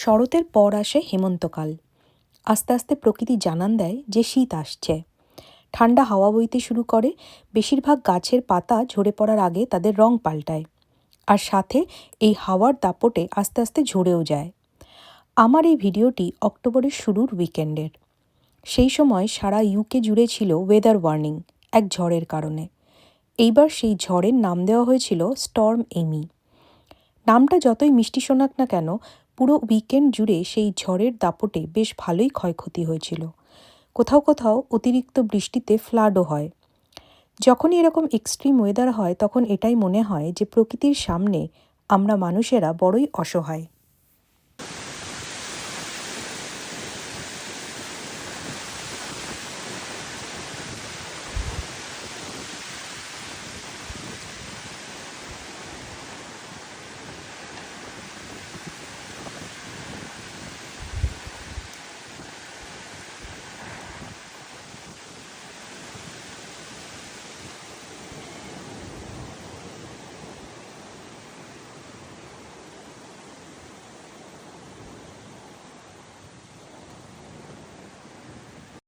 শরতের পর আসে হেমন্তকাল। আস্তে আস্তে প্রকৃতি জানান দেয় যে শীত আসছে। ঠান্ডা হাওয়া বইতে শুরু করে, বেশিরভাগ গাছের পাতা ঝরে পড়ার আগে তাদের রং পাল্টায়। আর সাথে এই হাওয়ার দাপটে আস্তে আস্তে ঝরেও যায়। আমার এই ভিডিওটি অক্টোবরের শুরুর উইকেন্ডের। সেই সময় সারা ইউকে জুড়ে ছিল ওয়েদার ওয়ার্নিং এক ঝড়ের কারণে। এইবার সেই ঝড়ের নাম দেওয়া হয়েছিল স্টর্ম এমি নামটা যতই মিষ্টি শোনাক না কেন, পুরো উইকেন্ড জুড়ে সেই ঝড়ের দাপটে বেশ ভালোই ক্ষয়ক্ষতি হয়েছিল। কোথাও কোথাও অতিরিক্ত বৃষ্টিতে ফ্লাডও হয়। যখনই এরকম এক্সট্রিম ওয়েদার হয়, তখন এটাই মনে হয় যে প্রকৃতির সামনে আমরা মানুষেরা বড়ই অসহায়।